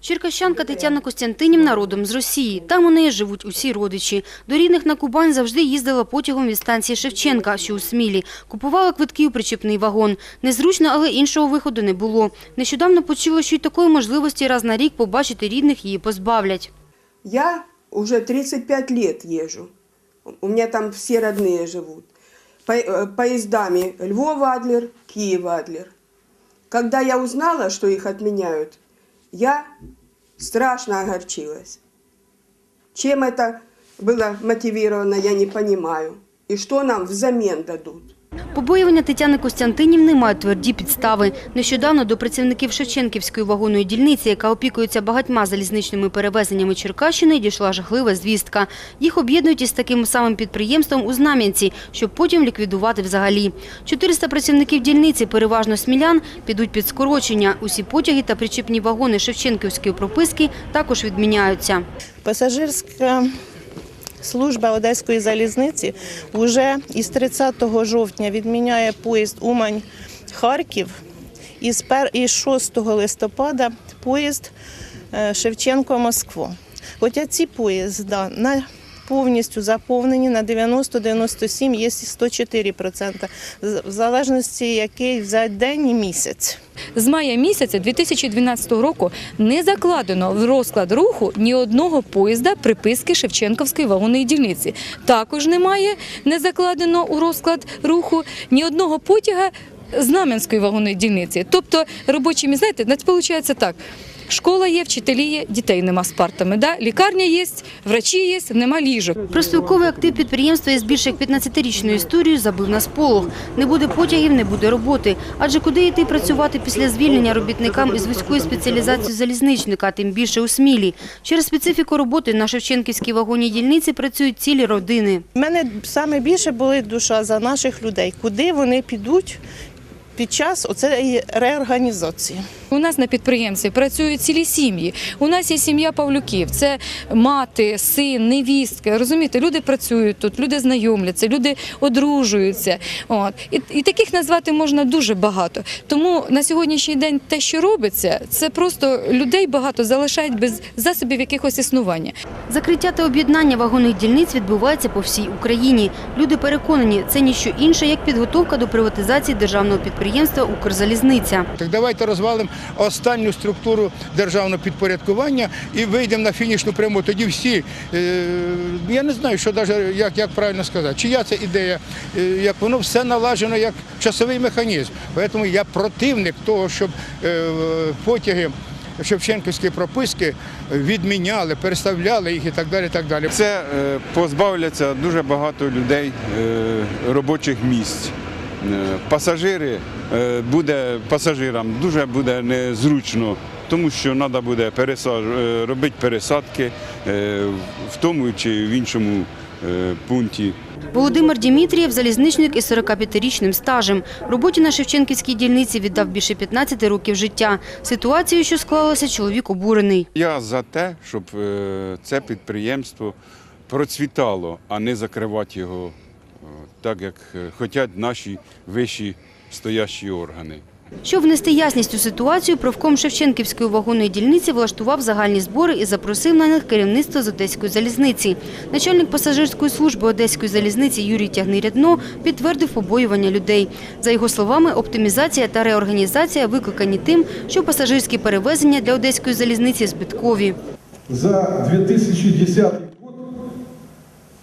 Черкащанка Тетяна Костянтинівна родом з Росії. Там у неї живуть усі родичі. До рідних на Кубань завжди їздила потягом від станції Шевченка, що у Смілі. Купувала квитки у причепний вагон. Незручно, але іншого виходу не було. Нещодавно почула, що й такої можливості раз на рік побачити рідних її позбавлять. Я уже 35 лет езжу. У меня там все родные живут. По- э, Поездами Львов-Адлер, Киев-Адлер. Когда я узнала, что их отменяют, я страшно огорчилась. Чем это было мотивировано, я не понимаю. И что нам взамен дадут? Побоювання Тетяни Костянтинівни мають тверді підстави. Нещодавно до працівників Шевченківської вагонної дільниці, яка опікується багатьма залізничними перевезеннями Черкащини, дійшла жахлива звістка. Їх об'єднують із таким самим підприємством у Знам'янці, щоб потім ліквідувати взагалі. 400 працівників дільниці, переважно смілян, підуть під скорочення. Усі потяги та причіпні вагони Шевченківської прописки також відміняються. Пасажирська служба Одеської залізниці вже із 30 жовтня відміняє поїзд Умань-Харків і з пер- 6 листопада поїзд е, Шевченко-Москва. Хоча ці поїзда на повністю заповнені на 90-97, є і 104%, з- в залежності який за день і місяць. З мая місяця 2012 року не закладено в розклад руху ні одного поїзда приписки Шевченківської вагонної дільниці. Також немає не закладено у розклад руху ні одного потяга Знам'янської вагонної дільниці. Тобто робочі знаєте, виходить так. Школа є, вчителі є, дітей нема з партами. Да? Лікарня є, врачі є, нема ліжок. Профспілковий актив підприємства із більш як 15-річною історією забив на сполох. Не буде потягів, не буде роботи. Адже куди йти працювати після звільнення робітникам із вузькою спеціалізацією залізничника, тим більше у Смілі. Через специфіку роботи на Шевченківській вагонній дільниці працюють цілі родини. У мене саме більше болить душа за наших людей, куди вони підуть під час оцеї реорганізації. У нас на підприємстві працюють цілі сім'ї. У нас є сім'я Павлюків. Це мати, син, невістка. Розумієте, люди працюють тут, люди знайомляться, люди одружуються. От і, і таких назвати можна дуже багато. Тому на сьогоднішній день те, що робиться, це просто людей багато залишають без засобів якихось існування. Закриття та об'єднання вагонних дільниць відбувається по всій Україні. Люди переконані, це ніщо інше, як підготовка до приватизації державного підприємства «Укрзалізниця». Так давайте розвалимо останню структуру державного підпорядкування і вийдемо на фінішну пряму. Тоді всі, е, я не знаю, що даже, як, як правильно сказати, чия це ідея, е, як воно все налажено як часовий механізм. Тому я противник того, щоб е, потяги Шевченківської прописки відміняли, переставляли їх і так далі. так далі. Це позбавляться дуже багато людей робочих місць. Е, Пасажири е, буде пасажирам дуже буде незручно, тому що треба буде пересаж... е, робити пересадки в тому чи в іншому пункті. Володимир Дімітрієв – залізничник із 45-річним стажем. Роботі на Шевченківській дільниці віддав більше 15 років життя. Ситуацією, що склалася, чоловік обурений. Я за те, щоб це підприємство процвітало, а не закривати його так, як е, хочуть наші вищі стоящі органи. Щоб внести ясність у ситуацію, правком Шевченківської вагонної дільниці влаштував загальні збори і запросив на них керівництво з Одеської залізниці. Начальник пасажирської служби Одеської залізниці Юрій Тягний-Рядно підтвердив побоювання людей. За його словами, оптимізація та реорганізація викликані тим, що пасажирські перевезення для Одеської залізниці збиткові. За 2010 год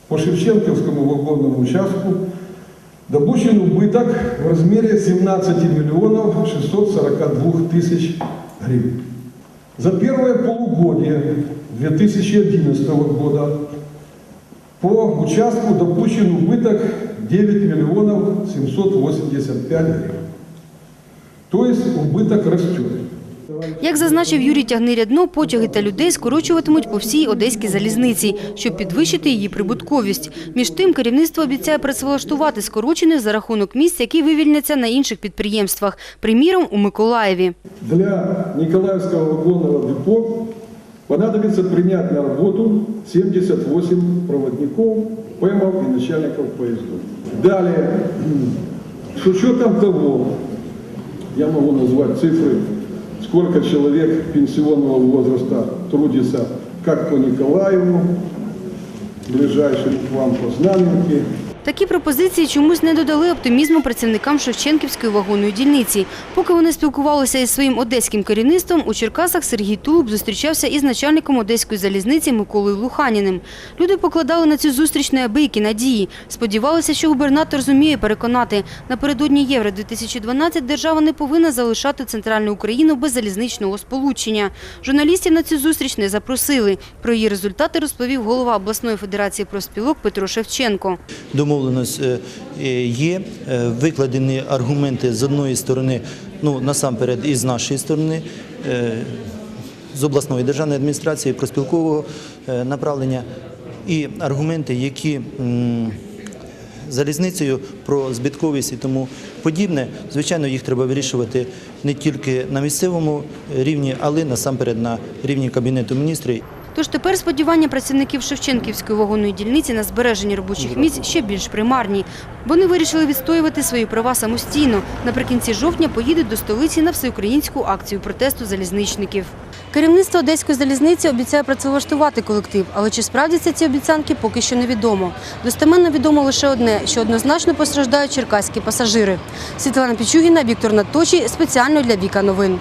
по Шевченковскому вагонному участку допущен убыток в размере 17 миллионов 642 тысяч гривен. За первое полугодие 2011 года по участку допущен убыток 9 миллионов 785 гривен. То есть убыток растет. Як зазначив Юрій Тягний-Рядно, потяги та людей скорочуватимуть по всій одеській залізниці, щоб підвищити її прибутковість. Між тим, керівництво обіцяє працевлаштувати скорочених за рахунок місць, які вивільняться на інших підприємствах, приміром у Миколаєві. Для Николаевского вагонного депо понадобится принять на работу 78 проводников, ПЭМов и начальников поездов. Далее, с учетом того, я могу назвать цифры, сколько человек пенсионного возраста трудится как по Николаеву, ближайшим к вам по Знаменке, Такі пропозиції чомусь не додали оптимізму працівникам Шевченківської вагонної дільниці. Поки вони спілкувалися із своїм одеським керівництвом, у Черкасах Сергій Тулуб зустрічався із начальником одеської залізниці Миколою Луханіним. Люди покладали на цю зустріч неабиякі надії. Сподівалися, що губернатор зуміє переконати. Напередодні Євро-2012 держава не повинна залишати центральну Україну без залізничного сполучення. Журналістів на цю зустріч не запросили. Про її результати розповів голова обласної федерації профспілок Петро Шевченко. Домовленість е, е, є, е, викладені аргументи з одної сторони, ну насамперед і з нашої сторони, з обласної державної адміністрації, проспілкового направлення, і аргументи, які залізницею про збитковість і тому подібне. Звичайно, їх треба вирішувати не тільки на місцевому рівні, але насамперед на рівні Кабінету міністрів. Тож тепер сподівання працівників Шевченківської вагонної дільниці на збереження робочих місць ще більш примарні. Вони вирішили відстоювати свої права самостійно. Наприкінці жовтня поїдуть до столиці на всеукраїнську акцію протесту залізничників. Керівництво Одеської залізниці обіцяє працевлаштувати колектив, але чи справдяться ці обіцянки, поки що невідомо. Достеменно відомо лише одне, що однозначно постраждають черкаські пасажири. Світлана Пічугіна, Віктор Наточій, спеціально для Віка Новин.